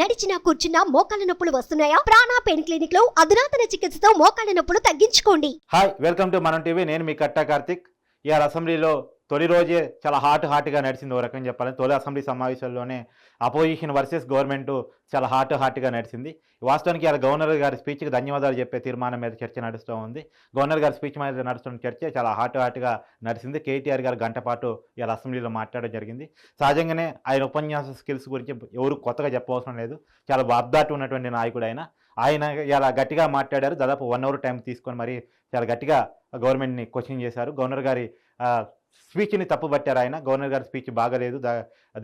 నడిచినా కూర్చున్నా మోకాళ్ళ నొప్పులు వస్తున్నాయా? ప్రాణా పెయిన్ క్లినిక్లో అధునాతన చికిత్సతో మోకాళ్ళ నొప్పులు తగ్గించుకోండి. Hi welcome to Manam TV. నేను మీ కట్టా కార్తిక్. ఇవాళ అసెంబ్లీలో తొలి రోజే చాలా హాట్ హాట్గా నడిచింది ఓ రకం చెప్పాలని తొలి అసెంబ్లీ సమావేశాల్లోనే అపోజిషన్ వర్సెస్ గవర్నమెంట్ చాలా హాట్ హాట్గా నడిచింది. వాస్తవానికి అలా గవర్నర్ గారి స్పీచ్కి ధన్యవాదాలు చెప్పే తీర్మానం మీద చర్చ నడుస్తూ ఉంది. గవర్నర్ గారి స్పీచ్ మీద నడుస్తున్న చర్చ చాలా హాట్ హాట్గా నడిచింది. కేటీఆర్ గారు గంట పాటు అసెంబ్లీలో మాట్లాడడం జరిగింది. సహజంగానే ఆయన ఉపన్యాస స్కిల్స్ గురించి ఎవరు కొత్తగా చెప్పవసరం లేదు. చాలా వాగ్దాటు ఉన్నటువంటి నాయకుడు ఆయన. ఆయన ఇలా గట్టిగా మాట్లాడారు. దాదాపు వన్ అవర్ టైం తీసుకొని మరి చాలా గట్టిగా గవర్నమెంట్ని క్వశ్చన్ చేశారు. గవర్నర్ గారి స్పీచ్ని తప్పుపట్టారు ఆయన. గవర్నర్ గారి స్పీచ్ బాగలేదు. దా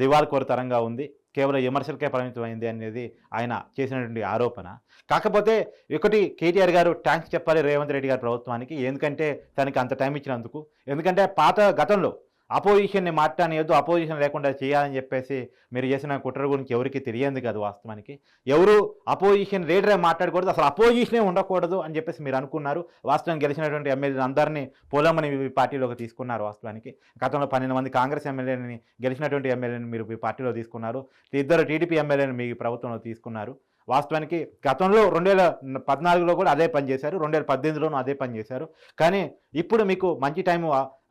దివాళ కోరతరంగా ఉంది. కేవలం విమర్శలకే పరిమితమైంది అనేది ఆయన చేసినటువంటి ఆరోపణ. కాకపోతే ఒకటి కేటీఆర్ గారు థ్యాంక్స్ చెప్పాలి రేవంత్ రెడ్డి గారి ప్రభుత్వానికి. ఎందుకంటే తనకి అంత టైం ఇచ్చినందుకు. ఎందుకంటే పాత గతంలో అపోజిషన్ని మాట్లాడనియొద్దు అపోజిషన్ లేకుండా చేయాలని చెప్పేసి మీరు చేసిన కుట్ర గురించి ఎవరికి తెలియంది కాదు వాస్తవానికి. ఎవరు అపోజిషన్ లీడరే మాట్లాడకూడదు అసలు అపోజిషనే ఉండకూడదు అని చెప్పేసి మీరు అనుకున్నారు. వాస్తవం గెలిచినటువంటి ఎమ్మెల్యేలు అందరినీ పోలమని మీ పార్టీలోకి తీసుకున్నారు వాస్తవానికి. గతంలో పన్నెండు మంది కాంగ్రెస్ ఎమ్మెల్యేని గెలిచినటువంటి ఎమ్మెల్యేని మీరు మీ పార్టీలో తీసుకున్నారు. ఇద్దరు టీడీపీ ఎమ్మెల్యేని మీ ప్రభుత్వంలో తీసుకున్నారు. వాస్తవానికి గతంలో రెండు వేల పద్నాలుగులో కూడా అదే పని చేశారు రెండు వేల పద్దెనిమిదిలోనూ అదే పని చేశారు. కానీ ఇప్పుడు మీకు మంచి టైం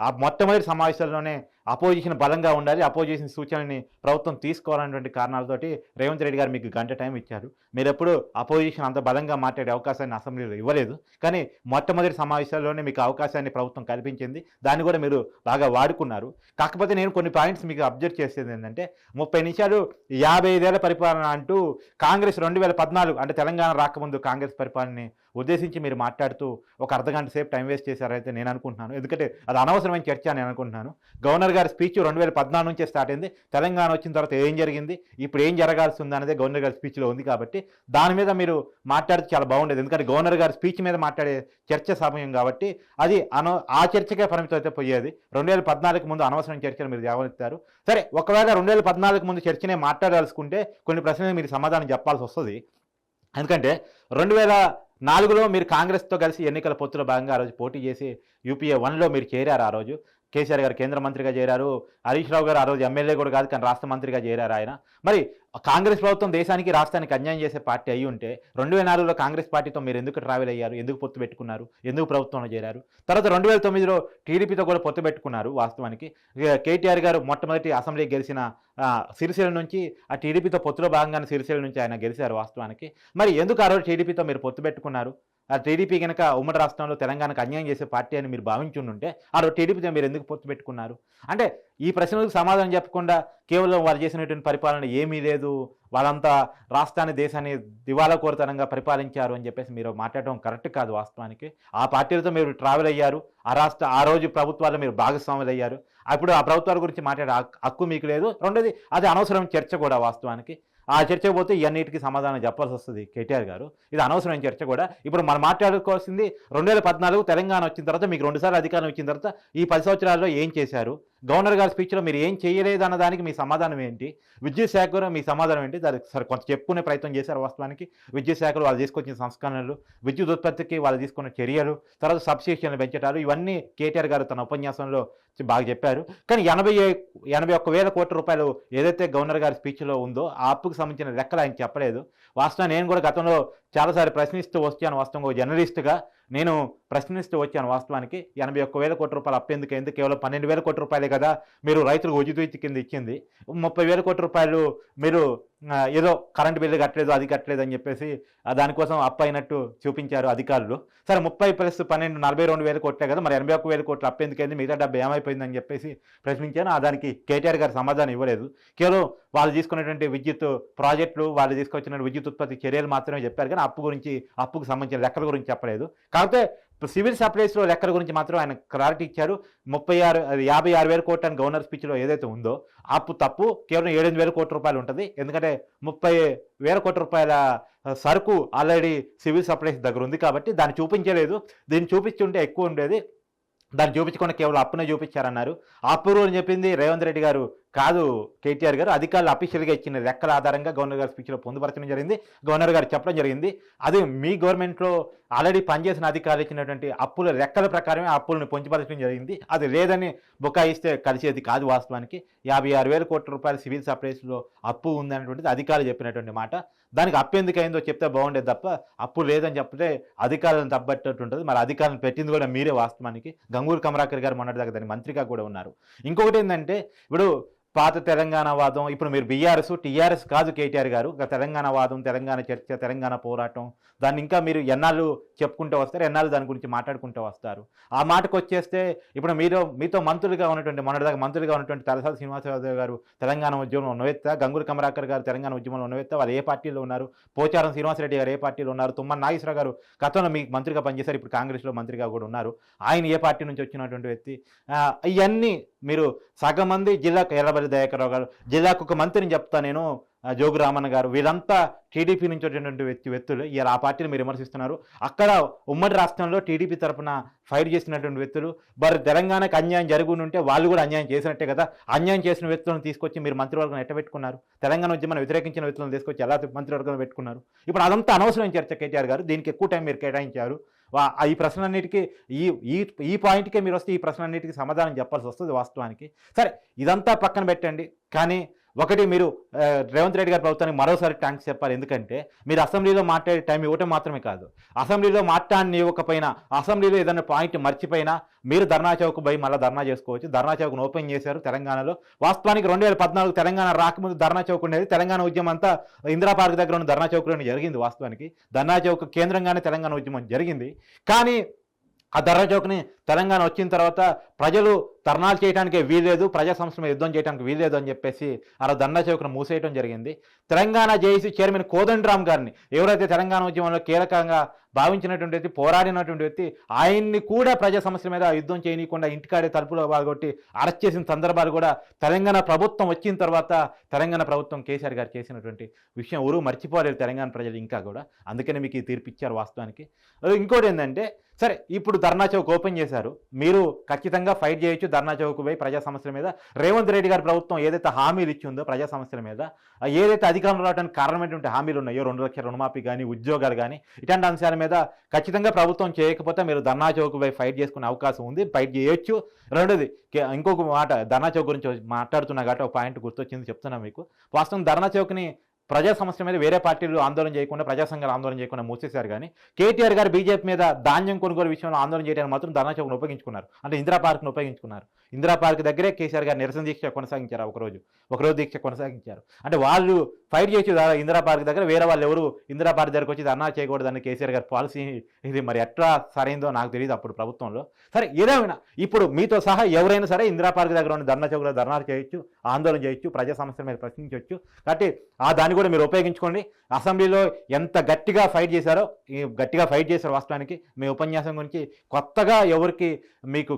ఆ మొట్టమొదటి సమావేశాల్లోనే అపోజిషన్ బలంగా ఉండాలి అపోజిషన్ సూచనని ప్రభుత్వం తీసుకోవాలనేటువంటి కారణాలతోటి రేవంత్ రెడ్డి గారు మీకు గంట టైం ఇచ్చారు. మీరు ఎప్పుడు అపోజిషన్ అంత బలంగా మాట్లాడే అవకాశాన్ని అసెంబ్లీలో ఇవ్వలేదు. కానీ మొట్టమొదటి సమావేశాల్లోనే మీకు అవకాశాన్ని ప్రభుత్వం కల్పించింది. దాన్ని కూడా మీరు బాగా వాడుకున్నారు. కాకపోతే నేను కొన్ని పాయింట్స్ మీకు అబ్జర్వ్ చేసేది ఏంటంటే ముప్పై నిమిషాలు యాభై ఐదేళ్ళ పరిపాలన అంటూ కాంగ్రెస్ రెండు వేల పద్నాలుగు అంటే తెలంగాణ రాకముందు కాంగ్రెస్ పరిపాలనని ఉద్దేశించి మీరు మాట్లాడుతూ ఒక అర్ధగంట సేపు టైం వేస్ట్ చేశారైతే నేను అనుకుంటున్నాను. ఎందుకంటే అది అనవసరమైన చర్చ అని నేను అనుకుంటున్నాను. గవర్నర్ గారి స్పీచ్ రెండు వేల పద్నాలుగు నుంచే స్టార్ట్ అయింది. తెలంగాణ వచ్చిన తర్వాత ఏం జరిగింది? ఇప్పుడు ఏం జరగాల్సి ఉంది అనేది గవర్నర్ గారి స్పీచ్లో ఉంది కాబట్టి దాని మీద మీరు మాట్లాడితే చాలా బాగుండేది. ఎందుకంటే గవర్నర్ గారి స్పీచ్ మీద మాట్లాడే చర్చ సమయం కాబట్టి అది అనో ఆ చర్చకే పరిమితం అయితే పోయేది. రెండు వేల పద్నాలుగు ముందు అనవసరం చర్చలు మీరు జాగ్రత్తారు సరే ఒకవేళ రెండు వేల పద్నాలుగు ముందు చర్చనే మాట్లాడాల్సుకుంటే కొన్ని ప్రశ్నలు మీరు సమాధానం చెప్పాల్సి వస్తుంది. ఎందుకంటే రెండు వేల నాలుగులో మీరు కాంగ్రెస్తో కలిసి ఎన్నికల పొత్తులో భాగంగా ఆ రోజు పోటీ చేసి యూపీఏ వన్లో మీరు చేరారు ఆ రోజు. కేసీఆర్ గారు కేంద్ర మంత్రిగా చేరారు. హరీష్ రావు గారు ఆ రోజు ఎమ్మెల్యే కూడా కాదు కానీ రాష్ట్ర మంత్రిగా చేరారు ఆయన. మరి కాంగ్రెస్ ప్రభుత్వం దేశానికి రాష్ట్రానికి అన్యాయం చేసే పార్టీ అయి ఉంటే రెండు వేల నాలుగులో కాంగ్రెస్ పార్టీతో మీరు ఎందుకు ట్రావెల్ అయ్యారు? ఎందుకు పొత్తు పెట్టుకున్నారు? ఎందుకు ప్రభుత్వంలో చేరారు? తర్వాత రెండు వేల తొమ్మిదిలో టీడీపీతో కూడా పొత్తు పెట్టుకున్నారు వాస్తవానికి. కేటీఆర్ గారు మొట్టమొదటి అసెంబ్లీ గెలిచిన సిరిసిల నుంచి ఆ టీడీపీతో పొత్తులో భాగంగానే సిరిసిల నుంచి ఆయన గెలిచారు వాస్తవానికి. మరి ఎందుకు ఆ రోజు టీడీపీతో మీరు పొత్తు పెట్టుకున్నారు? టీడీపీ కనుక ఉమ్మడి రాష్ట్రంలో తెలంగాణకు అన్యాయం చేసే పార్టీ అని మీరు భావించుంటే ఆ రోజు టీడీపీతో మీరు ఎందుకు పొత్తు పెట్టుకున్నారు? అంటే ఈ ప్రశ్నలకు సమాధానం చెప్పకుండా కేవలం వాళ్ళు చేసినటువంటి పరిపాలన ఏమీ లేదు వాళ్ళంతా రాష్ట్రాన్ని దేశాన్ని దివాలా కోరతనంగా పరిపాలించారు అని చెప్పేసి మీరు మాట్లాడడం కరెక్ట్ కాదు వాస్తవానికి. ఆ పార్టీలతో మీరు ట్రావెల్ అయ్యారు ఆ రాష్ట్ర ఆ రోజు ప్రభుత్వాల్లో మీరు భాగస్వాములు అయ్యారు. అప్పుడు ఆ ప్రభుత్వాల గురించి మాట్లాడే హక్కు మీకు లేదు. రెండోది అది అనవసరం చర్చ కూడా వాస్తవానికి. ఆ చర్చ పోతే ఇవన్నిటికి సమాధానం చెప్పాల్సి వస్తుంది కేటీఆర్ గారు. ఇది అనవసరమైన చర్చ కూడా. ఇప్పుడు మనం మాట్లాడుకోవాల్సింది రెండు వేల పద్నాలుగు తెలంగాణ వచ్చిన తర్వాత మీకు రెండుసార్లు అధికారం వచ్చిన తర్వాత ఈ పది సంవత్సరాల్లో ఏం చేశారు? గవర్నర్ గారి స్పీచ్లో మీరు ఏం చేయలేదు అన్న దానికి మీ సమాధానం ఏంటి? విద్యుత్ శాఖ మీ సమాధానం ఏంటి? దానికి సరే కొంత చెప్పుకునే ప్రయత్నం చేశారు వాస్తవానికి. విద్యుత్ శాఖలో వాళ్ళు తీసుకొచ్చిన సంస్కరణలు విద్యుత్ ఉత్పత్తికి వాళ్ళు తీసుకున్న చర్యలు తర్వాత సబ్స్టేషన్లు పెంచడాలు ఇవన్నీ కేటీఆర్ గారు తన ఉపన్యాసంలో బాగా చెప్పారు. కానీ ఎనభై ఎనభై ఒక్క వేల కోట్ల రూపాయలు ఏదైతే గవర్నర్ గారి స్పీచ్లో ఉందో ఆ అప్పుకు సంబంధించిన లెక్కలు ఆయన చెప్పలేదు. వాస్తవం నేను కూడా గతంలో చాలాసార్లు ప్రశ్నిస్తూ వస్తాను వాస్తవంగా జర్నలిస్ట్గా. నేను ప్రశ్నిస్తూ వచ్చాను వాస్తవానికి ఎనభై ఒక్క వేల కోట్ల రూపాయలు అప్పేందుకు ఎందుకు కేవలం పన్నెండు వేల కోట్ల రూపాయలే కదా మీరు రైతులకు ఉచిత కింద ఇచ్చింది. ముప్పై వేల కోట్ల రూపాయలు మీరు ఏదో కరెంట్ బిల్లు కట్టలేదు అది కట్టలేదు అని చెప్పేసి దానికోసం అప్పు అయినట్టు చూపించారు అధికారులు. సరే ముప్పై ప్లస్ పన్నెండు నలభై రెండు వేల కోట్లే కదా మరి ఎనభై ఒక్క వేల కోట్లు అప్పు ఎందుకైంది మిగతా డబ్బు ఏమైపోయిందని చెప్పేసి ప్రశ్నించాను. ఆ దానికి కేటీఆర్ గారు సమాధానం ఇవ్వలేదు. కేవలం వాళ్ళు తీసుకున్నటువంటి విద్యుత్ ప్రాజెక్టులు వాళ్ళు తీసుకొచ్చిన విద్యుత్ ఉత్పత్తి చర్యలు మాత్రమే చెప్పారు. కానీ అప్పు గురించి అప్పుకు సంబంధించిన లెక్కల గురించి చెప్పలేదు. కాకపోతే సివిల్ సప్లైస్లో లెక్కల గురించి మాత్రం ఆయన క్లారిటీ ఇచ్చారు. ముప్పై ఆరు అది యాభై ఆరు వేల కోట్లు అని గవర్నర్ స్పీచ్లో ఏదైతే ఉందో అప్పు తప్పు కేవలం ఏడెనిమిది వేల కోట్ల రూపాయలు ఉంటుంది. ఎందుకంటే ముప్పై వేల కోట్ల రూపాయల సరుకు ఆల్రెడీ సివిల్ సప్లైస్ దగ్గర ఉంది కాబట్టి దాన్ని చూపించలేదు. దీన్ని చూపించుంటే ఎక్కువ ఉండేది. దాన్ని చూపించకుండా కేవలం అప్పునే చూపించారన్నారు. ఆ అప్పు అని చెప్పింది రేవంత్ రెడ్డి గారు. కాదు కేటీఆర్ గారు అధికారులు అఫీషియల్గా ఇచ్చిన లెక్కల ఆధారంగా గవర్నర్ గారి స్పీచ్లో పొందుపరచడం జరిగింది. గవర్నర్ గారు చెప్పడం జరిగింది. అది మీ గవర్నమెంట్లో ఆల్రెడీ పనిచేసిన అధికారులు ఇచ్చినటువంటి అప్పుల లెక్కల ప్రకారమే అప్పులను పొందుపరచడం జరిగింది. అది లేదని బుకాయిస్తే కలిసేది కాదు వాస్తవానికి. యాభై ఆరు వేల కోట్ల రూపాయల సివిల్ సప్లైస్లో అప్పు ఉందనేటువంటిది అధికారులు చెప్పినటువంటి మాట. దానికి అప్పు ఎందుకు అయిందో చెప్తే బాగుండేది తప్ప అప్పు లేదని చెప్తే అధికారులను తప్పట్టట్టు ఉంటుంది మరి అధికారులను పెట్టింది కూడా మీరే వాస్తవానికి. గంగూరు కమరాకర్ గారు మొన్నటిదాకా దాని మంత్రిగా కూడా ఉన్నారు. ఇంకొకటి ఏంటంటే ఇప్పుడు పాత తెలంగాణ వాదం ఇప్పుడు మీరు బీఆర్ఎస్ టీఆర్ఎస్ కాదు కేటీఆర్ గారు తెలంగాణ వాదం తెలంగాణ చర్చ తెలంగాణ పోరాటం దాన్ని ఇంకా మీరు ఎన్నాళ్ళు చెప్పుకుంటూ వస్తారు ఎన్నాళ్ళు దాని గురించి మాట్లాడుకుంటూ వస్తారు? ఆ మాటకు వచ్చేస్తే ఇప్పుడు మీరు మీతో మంత్రులుగా ఉన్నటువంటి మొన్నటిదాకా మంత్రులుగా ఉన్నటువంటి తలసాల శ్రీనివాసరావు గారు తెలంగాణ ఉద్యమంలో ఉన్నవేత్త గంగుల కమరాకర్ గారు తెలంగాణ ఉద్యమంలో ఉన్నవేత్త వాళ్ళు ఏ పార్టీలో ఉన్నారు? పోచారం శ్రీనివాసరెడ్డి గారు ఏ పార్టీలో ఉన్నారు? తుమ్మల నాగేశ్వరరావు గారు గతంలో మీకు మంత్రిగా పనిచేశారు ఇప్పుడు కాంగ్రెస్లో మంత్రిగా కూడా ఉన్నారు. ఆయన ఏ పార్టీ నుంచి వచ్చినటువంటి వ్యక్తి? ఇవన్నీ మీరు సగం మంది జిల్లాకు ఎర్రబల్లి దయాకర్రావు గారు జిల్లాకు ఒక మంత్రిని చెప్తా నేను జోగు రామన్న గారు. వీళ్ళంతా టీడీపీ నుంచి వచ్చినటువంటి వ్యక్తి వ్యక్తులు. ఇలా ఆ పార్టీని మీరు విమర్శిస్తున్నారు. అక్కడ ఉమ్మడి రాష్ట్రంలో టీడీపీ తరఫున ఫైర్ చేసినటువంటి వ్యక్తులు. మరి తెలంగాణకు అన్యాయం జరుగుని ఉంటే వాళ్ళు కూడా అన్యాయం చేసినట్టే కదా. అన్యాయం చేసిన వ్యక్తులను తీసుకొచ్చి మీరు మంత్రివర్గం ఎట్ట పెట్టుకున్నారు? తెలంగాణ ఉద్యమాన్ని వ్యతిరేకించిన వ్యక్తులను తీసుకొచ్చి ఎలా మంత్రివర్గం పెట్టుకున్నారు? ఇప్పుడు అదంతా అనవసరం చర్చ కేటీఆర్ గారు. దీనికి ఎక్కువ టైం మీరు కేటాయించారు. ఈ ప్రశ్నలన్నిటికీ ఈ ఈ ఈ పాయింట్కే మీరు వస్తే ఈ ప్రశ్నలన్నిటికీ సమాధానం చెప్పాల్సి వస్తుంది వాస్తవానికి. సరే ఇదంతా పక్కన పెట్టండి. కానీ ఒకటి మీరు రేవంత్ రెడ్డి గారి ప్రభుత్వానికి మరోసారి థ్యాంక్స్ చెప్పాలి. ఎందుకంటే మీరు అసెంబ్లీలో మాట్లాడే టైం ఇవ్వటం మాత్రమే కాదు. అసెంబ్లీలో మాట్లాడిని ఇవ్వకపోయినా అసెంబ్లీలో ఏదైనా పాయింట్ మర్చిపోయినా మీరు ధర్నా చౌక్ పోయి మళ్ళీ ధర్నా చేసుకోవచ్చు. ధర్నా చౌక్ను ఓపెన్ చేశారు తెలంగాణలో. వాస్తవానికి రెండు వేల పద్నాలుగు తెలంగాణ రాకముందు ధర్నా చౌక్ ఉండేది. తెలంగాణ ఉద్యమం అంతా ఇందిరా పార్క్ దగ్గర ఉన్న ధర్నా చౌక్లోనే జరిగింది వాస్తవానికి. ధర్నా చౌక్ కేంద్రంగానే తెలంగాణ ఉద్యమం జరిగింది. కానీ ఆ ధర్నా చౌక్ని తెలంగాణ వచ్చిన తర్వాత ప్రజలు ధర్నాలు చేయడానికి వీల్లేదు ప్రజా సంస్థల మీద యుద్ధం చేయడానికి వీల్లేదు అని చెప్పేసి ఆ దండా చౌకను మూసేయడం జరిగింది. తెలంగాణ జేఏసీ చైర్మన్ కోదండరామ్ గారిని ఎవరైతే తెలంగాణ ఉద్యమంలో కీలకంగా భావించినటువంటి వ్యక్తి పోరాడినటువంటి వ్యక్తి ఆయన్ని కూడా ప్రజా సమస్యల మీద యుద్ధం చేయనీయకుండా ఇంటికాడే తలుపులో బాగొట్టి అరెస్ట్ చేసిన సందర్భాలు కూడా తెలంగాణ ప్రభుత్వం వచ్చిన తర్వాత తెలంగాణ ప్రభుత్వం కేసీఆర్ గారు చేసినటువంటి విషయం ఎవరు మర్చిపోలేదు తెలంగాణ ప్రజలు ఇంకా కూడా. అందుకనే మీకు ఈ తీర్పు ఇచ్చారు వాస్తవానికి. ఇంకోటి ఏంటంటే సరే ఇప్పుడు ధర్నా చౌక్ ఓపెన్ చేశారు. మీరు ఖచ్చితంగా ఫైట్ చేయొచ్చు. ధర్నా చౌక్ పోయి ప్రజా సమస్యల మీద. రేవంత్ రెడ్డి గారి ప్రభుత్వం ఏదైతే హామీలు ఇచ్చిందో ప్రజా సమస్యల మీద ఏదైతే అధికారంలో రావడానికి కారణమైనటువంటి హామీలు ఉన్నాయో రెండు లక్షల రుణమాఫీ కానీ ఉద్యోగాలు కానీ ఇట్లాంటి అంశాల మీద ఖచ్చితంగా ప్రభుత్వం చేయకపోతే మీరు ధర్నా చౌక్ పోయి ఫైట్ చేసుకునే అవకాశం ఉంది. ఫైట్ చేయొచ్చు. రెండోది ఇంకొక మాట ధర్నా చౌక్ గురించి మాట్లాడుతున్నా కాబట్టి ఒక పాయింట్ గుర్తొచ్చింది చెప్తున్నా మీకు. వాస్తవం ధర్నా చౌక్ని ప్రజా సమస్య మీద వేరే పార్టీలు ఆందోళన చేయకుండా ప్రజా సంఘాలు ఆందోళన చేయకుండా మూసేశారు కానీ కేటీఆర్ గారు బీజేపీ మీద ధాన్యం కొనుగోలు విషయంలో ఆందోళన చేయడానికి మాత్రం ధర్నా చౌక్ను ఉపయోగించుకున్నారు. అంటే ఇందిరా పార్క్ను ఉపయోగించుకున్నారు. ఇందిరా పార్క్ దగ్గరే కేసీఆర్ గారు నిరసన దీక్ష కొనసాగించారు ఒకరోజు ఒకరోజు దీక్ష కొనసాగించారు. అంటే వాళ్ళు ఫైట్ చేసి ఇందిరా పార్క్ దగ్గర వేరే వాళ్ళు ఎవరు ఇందిరా పార్క్ దగ్గరకు వచ్చి ధర్నా చేయకూడదని కేసీఆర్ గారి పాలసీ ఇది మరి ఎట్లా సరైందో నాకు తెలియదు అప్పుడు ప్రభుత్వంలో. సరే ఏదేమైనా ఇప్పుడు మీతో సహా ఎవరైనా సరే ఇందిరా పార్క్ దగ్గర ఉన్న ధర్నా చౌక్లో ధర్నాలు చేయొచ్చు ఆందోళన చేయొచ్చు ప్రజా సమస్యల మీద ప్రశ్నించవచ్చు కాబట్టి ఆ దాని కూడా మీరు ఉపయోగించుకోండి. అసెంబ్లీలో ఎంత గట్టిగా ఫైట్ చేశారో గట్టిగా ఫైట్ చేశారు వాస్తవానికి మీ ఉపన్యాసం గురించి కొత్తగా ఎవరికి మీకు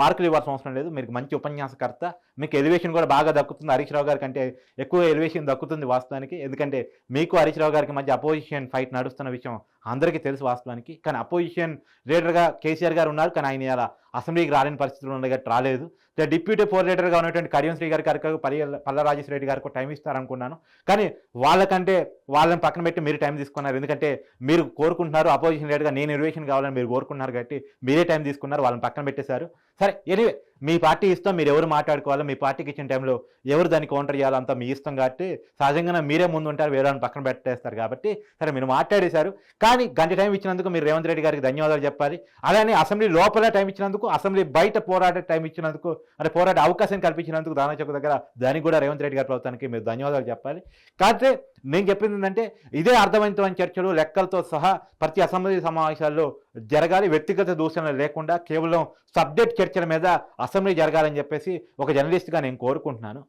మార్కులు ఇవ్వాల్సిన అవసరం లేదు. మీరు మంచి ఉపన్యాసకర్త మీకు ఎలివేషన్ కూడా బాగా దక్కుతుంది. హరీష్ రావు గారి కంటే ఎక్కువ ఎలివేషన్ దక్కుతుంది వాస్తవానికి. ఎందుకంటే మీకు హరీష్ రావు గారికి మధ్య అపోజిషన్ ఫైట్ నడుస్తున్న విషయం అందరికీ తెలుసు వాస్తవానికి. కానీ అపోజిషన్ లీడర్గా కేసీఆర్ గారు ఉన్నారు. కానీ ఆయన ఇలా అసెంబ్లీకి రాలేని పరిస్థితులు ఉన్నాయి రాలేదు. డిప్యూటీ ఫోర్ ఉన్నటువంటి కడియం శ్రీ గారి గారికి పల్లి పల్ల రాజేశ్వర రెడ్డి గారికి టైం ఇస్తారనుకున్నాను. కానీ వాళ్ళకంటే వాళ్ళని పక్కన పెట్టి మీరు టైం తీసుకున్నారు. ఎందుకంటే మీరు కోరుకుంటున్నారు అపోజిషన్ లీడర్గా నేను నిర్వేషన్ కావాలని మీరు కోరుకున్నారు కాబట్టి మీరే టైం తీసుకున్నారు వాళ్ళని పక్కన పెట్టేశారు. సరే ఎనీవే మీ పార్టీ ఇష్టం మీరు ఎవరు మాట్లాడుకోవాలో మీ పార్టీకి ఇచ్చిన టైంలో ఎవరు దాన్ని కౌంటర్ చేయాలంతా మీ ఇష్టం కాబట్టి సహజంగానే మీరే ముందు ఉంటారు వేరే వాళ్ళని పక్కన పెట్టేస్తారు కాబట్టి సరే మీరు మాట్లాడేశారు. కానీ గంట టైం ఇచ్చినందుకు మీరు రేవంత్ రెడ్డి గారికి ధన్యవాదాలు చెప్పాలి. అలానే అసెంబ్లీ లోపల టైం ఇచ్చినందుకు అసెంబ్లీ బయట పోరాడే టైం ఇచ్చినందుకు అంటే పోరాడే అవకాశం కల్పించినందుకు దానా చౌక్ దగ్గర దానికి కూడా రేవంత్ రెడ్డి గారి ప్రభుత్వానికి మీరు ధన్యవాదాలు చెప్పాలి. కాకపోతే నేను చెప్పింది ఏంటంటే ఇదే అర్థవంతమైన చర్చలు లెక్కలతో సహా ప్రతి అసెంబ్లీ సమావేశాల్లో జరగాలి. వ్యక్తిగత దూషణలు లేకుండా కేవలం సబ్జెక్ట్ చర్చల మీద అసెంబ్లీ జరగాలని చెప్పేసి ఒక జర్నలిస్ట్గా నేను కోరుకుంటున్నాను.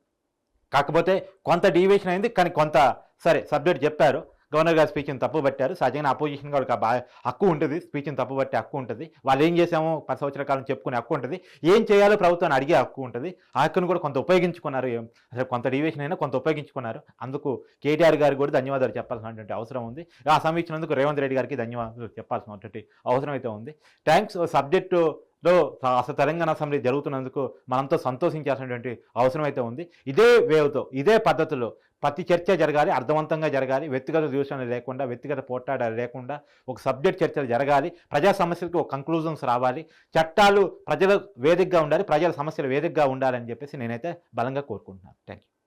కాకపోతే కొంత డీవియేషన్ అయింది కానీ కొంత సరే సబ్జెక్ట్ చెప్పారు. గవర్నర్ గారు స్పీచ్ని తప్పు పట్టారు. సహజంగా అపోజిషన్ కూడా బా- హక్కు ఉంటుంది. స్పీచ్ని తప్పు పట్టే హక్కు ఉంటుంది. వాళ్ళు ఏం చేసామో పది సంవత్సరాల కాలం చెప్పుకునే హక్కు ఉంటుంది. ఏం చేయాలో ప్రభుత్వాన్ని అడిగే హక్కు ఉంటుంది. ఆ హక్కును కూడా కొంత ఉపయోగించుకున్నారు. అసలు కొంత డివేషన్ అయినా కొంత ఉపయోగించుకున్నారు. అందుకు కేటీఆర్ గారికి కూడా ధన్యవాదాలు చెప్పాల్సినటువంటి అవసరం ఉంది. ఆ సమీక్షనందుకు రేవంత్ రెడ్డి గారికి ధన్యవాదాలు చెప్పాల్సినటువంటి అవసరం అయితే ఉంది. థ్యాంక్స్. సబ్జెక్టు లో అసలు తెలంగాణ అసెంబ్లీ జరుగుతున్నందుకు మనంతో సంతోషించాల్సినటువంటి అవసరం అయితే ఉంది. ఇదే వేవ్తో ఇదే పద్ధతిలో ప్రతి చర్చ జరగాలి అర్థవంతంగా జరగాలి వ్యక్తిగత దూషణలు లేకుండా వ్యక్తిగత పోట్లాడాలు లేకుండా ఒక సబ్జెక్ట్ చర్చలు జరగాలి ప్రజా సమస్యలకు ఒక కంక్లూజన్స్ రావాలి చట్టాలు ప్రజల వేదికగా ఉండాలి ప్రజల సమస్యలు వేదికగా ఉండాలని చెప్పేసి నేనైతే బలంగా కోరుకుంటున్నాను. Thank you